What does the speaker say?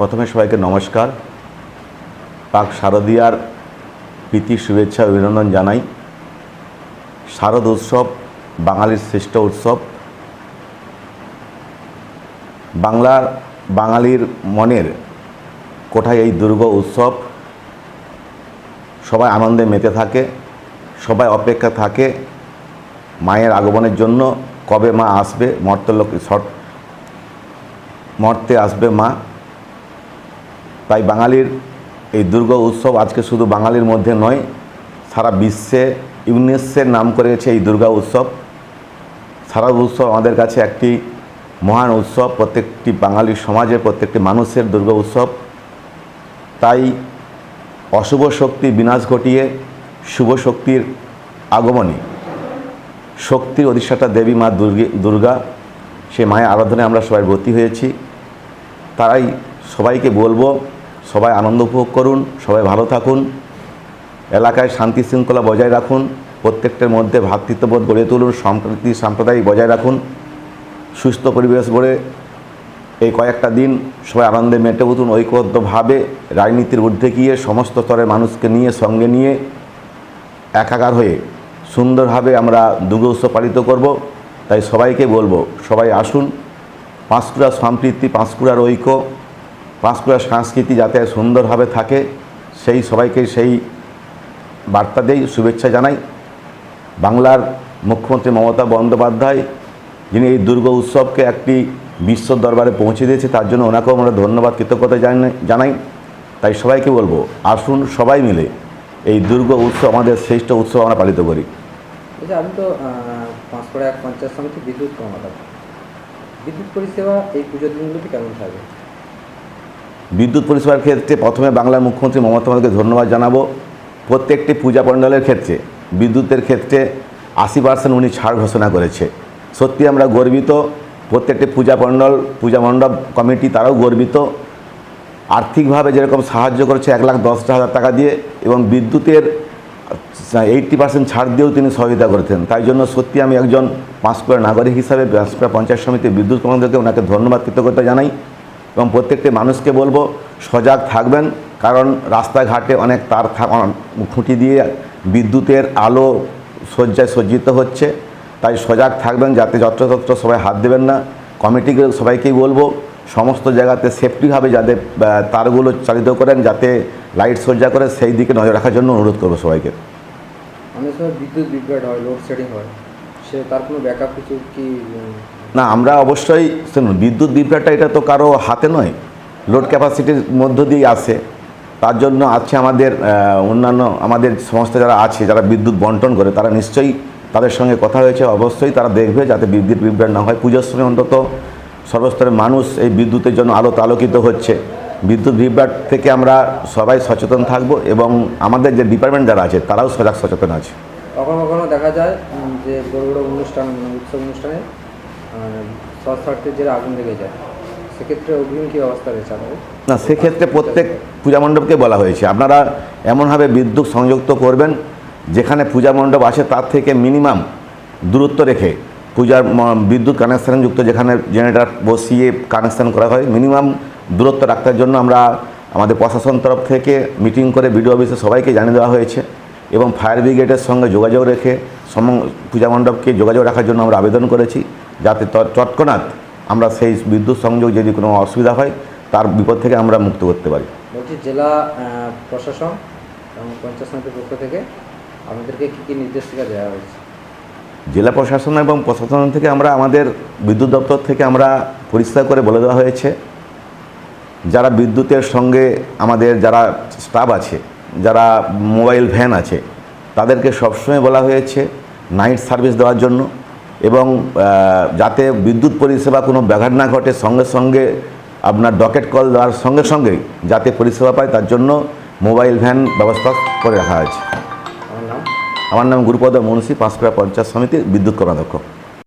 প্রথমে সবাইকে নমস্কার। পাক শারদীয়ার প্রীতি, শুভেচ্ছা, অভিনন্দন জানাই। শারদ উৎসব, বাঙালির শ্রেষ্ঠ উৎসব। বাংলার, বাঙালির মনের কোঠায় এই দুর্গ উৎসব। সবাই আনন্দে মেতে থাকে, সবাই অপেক্ষা থাকে মায়ের আগমনের জন্য। কবে মা আসবে? মর্তলোক মর্তে আসবে মা। তাই বাঙালির এই দুর্গা উৎসব আজকে শুধু বাঙালির মধ্যে নয়, সারা বিশ্বে ইউনেস্কের নাম করেছে এই দুর্গা উৎসব। সারা উৎসব আমাদের কাছে একটি মহান উৎসব, প্রত্যেকটি বাঙালি সমাজের, প্রত্যেকটি মানুষের দুর্গা উৎসব। তাই অশুভ শক্তি বিনাশ ঘটিয়ে শুভ শক্তির আগমনী শক্তির অধিষ্ঠাতা দেবী মা দুর্গে, দুর্গা সে মায়ের আরাধনায় আমরা সবাই ভর্তি হয়েছি। তাই সবাইকে বলব সবাই আনন্দ উপভোগ করুন, সবাই ভালো থাকুন, এলাকায় শান্তি শৃঙ্খলা বজায় রাখুন, প্রত্যেকটার মধ্যে ভ্রাতৃত্ববোধ গড়ে তুলুন, সম্প্রীতি, সাম্প্রদায়িক বজায় রাখুন, সুস্থ পরিবেশ গড়ে এই কয়েকটা দিন সবাই আনন্দে মেটে উঠুন, ঐক্যবদ্ধভাবে রাজনীতির ঊর্ধ্বে গিয়ে সমস্ত স্তরের মানুষকে নিয়ে, সঙ্গে নিয়ে একাকার হয়ে সুন্দরভাবে আমরা দুর্গা উৎসব পালিত করব। তাই সবাইকে বলব, সবাই আসুন পাঁশকুড়া সম্প্রীতি পাঁশকুড়ার ঐক্য পাঁশকুড়ার সংস্কৃতি যাতে সুন্দরভাবে থাকে, সেই সবাইকে সেই বার্তা দেই, শুভেচ্ছা জানাই। বাংলার মুখ্যমন্ত্রী মমতা বন্দ্যোপাধ্যায়, যিনি এই দুর্গা উৎসবকে একটি বিশ্ব দরবারে পৌঁছে দিয়েছে, তার জন্য ওনাকেও আমরা ধন্যবাদ, কৃতজ্ঞতা জানাই। তাই সবাইকে বলব, আসুন সবাই মিলে এই দুর্গা উৎসব, আমাদের শ্রেষ্ঠ উৎসব আমরা পালিত করি। আচ্ছা আমি তো পাঁচপাড়া এক সমিতি বিদ্যুৎ বিদ্যুৎ পরিষেবা এই পুজোর দিনগুলোতে কেমন থাকবে বিদ্যুৎ পরিষেবার ক্ষেত্রে প্রথমে বাংলার মুখ্যমন্ত্রী মমতা বন্দ্যোপাধ্যায়কে ধন্যবাদ জানাব। প্রত্যেকটি পূজা পণ্ডলের ক্ষেত্রে, বিদ্যুতের ক্ষেত্রে আশি পার্সেন্ট উনি ছাড় ঘোষণা করেছে। সত্যি আমরা গর্বিত, প্রত্যেকটি পূজা পণ্ডল, পূজা মণ্ডপ কমিটি তারাও গর্বিত। আর্থিকভাবে যেরকম সাহায্য করেছে এক লাখ দশ হাজার টাকা দিয়ে এবং বিদ্যুতের এইটটি পার্সেন্ট ছাড় দিয়েও তিনি সহযোগিতা করেছেন। তাই জন্য সত্যি আমি একজন পাঁশকুড়া নাগরিক হিসাবে পাঁশকুড়া পঞ্চায়েত সমিতির বিদ্যুৎ কর্মীদেরকে ওনাকে ধন্যবাদ, কৃতজ্ঞতা জানাই। এবং প্রত্যেকটি মানুষকে বলব সজাগ থাকবেন কারণ রাস্তাঘাটে অনেক তার খুঁটি দিয়ে বিদ্যুতের আলো শয্যায় সজ্জিত হচ্ছে। তাই সজাগ থাকবেন যাতে যত্রতত্র সবাই হাত দেবেন না। কমিটিকে সবাইকেই বলব সমস্ত জায়গাতে সেফটিভাবে আহ, তারগুলো চালিত করেন যাতে লাইট সজ্জা করে সেই দিকে নজর রাখার জন্য অনুরোধ করব সবাইকে। সময় বিদ্যুৎ বিভ্রাট হয় লোডশেডিং হয়। সে তার কোনো ব্যাকআপ কিছু কি না, আমরা অবশ্যই, শুনুন, বিদ্যুৎ বিভ্রাটটা এটা তো কারও হাতে নয়। লোড ক্যাপাসিটির মধ্য দিয়ে আসে তার জন্য আছে আমাদের অন্যান্য আমাদের সংস্থা যারা আছে, যারা বিদ্যুৎ বন্টন করে, তারা নিশ্চয়ই তাদের সঙ্গে কথা হয়েছে। অবশ্যই তারা দেখবে যাতে বিদ্যুৎ বিভ্রাট না হয়। পুজোর সময় অন্তত সর্বস্তরের মানুষ এই বিদ্যুতের জন্য আলোত আলোকিত হচ্ছে। বিদ্যুৎ বিভ্রাট থেকে আমরা সবাই সচেতন থাকব এবং আমাদের যে ডিপার্টমেন্ট যারা আছে, তারাও সজাগ সচেতন আছে। কখনো কখনো দেখা যায় যে বড় বড় অনুষ্ঠান, উৎসব অনুষ্ঠানে শর্ট সার্কিটের জেরে আগুন লেগে যায়। সেক্ষেত্রে অগ্রিম কী রয়েছে না, সেক্ষেত্রে প্রত্যেক পূজা মণ্ডপকে বলা হয়েছে। আপনারা এমনভাবে বিদ্যুৎ সংযুক্ত করবেন, যেখানে পূজা মণ্ডপ আছে, তার থেকে মিনিমাম দূরত্ব রেখে পূজার বিদ্যুৎ কানেকশান যুক্ত যেখানে জেনারেটার বসিয়ে কানেকশান করা হয়, মিনিমাম দূরত্ব রাখার জন্য আমরা আমাদের প্রশাসন তরফ থেকে মিটিং করে বিডিও অফিসে সবাইকে জানিয়ে দেওয়া হয়েছে এবং ফায়ার ব্রিগেডের সঙ্গে যোগাযোগ রেখে সম, পূজা মণ্ডপকে যোগাযোগ রাখার জন্য আমরা আবেদন করেছি। যাতে তৎক্ষণাৎ আমরা সেই বিদ্যুৎ সংযোগ যদি কোনো অসুবিধা হয় তার বিপদ থেকে আমরা মুক্ত করতে পারি। বলছি জেলা প্রশাসন এবং পঞ্চায়েত সমিতির পক্ষ থেকে আমাদেরকে কী কী নির্দেশিকা দেওয়া হয়েছে? জেলা প্রশাসন এবং প্রশাসন থেকে আমরা আমাদের বিদ্যুৎ দপ্তর থেকে আমরা পরিষ্কার করে বলে দেওয়া হয়েছে যারা বিদ্যুতের সঙ্গে আমাদের যারা স্টাফ আছে যারা মোবাইল ভ্যান আছে তাদেরকে সবসময় বলা হয়েছে নাইট সার্ভিস দেওয়ার জন্য। এবং যাতে বিদ্যুৎ পরিষেবা কোনো ব্যাঘাত না ঘটে সঙ্গে সঙ্গে আপনার ডকেট কল দেওয়ার সঙ্গে সঙ্গে যাতে পরিষেবা পায় তার জন্য মোবাইল ভ্যান ব্যবস্থা করে রাখা হয়েছে। আমার নাম? গুরুপদ মুন্সি পাঁচপাড়া পঞ্চায়েত সমিতির বিদ্যুৎ কর্মাধ্যক্ষ।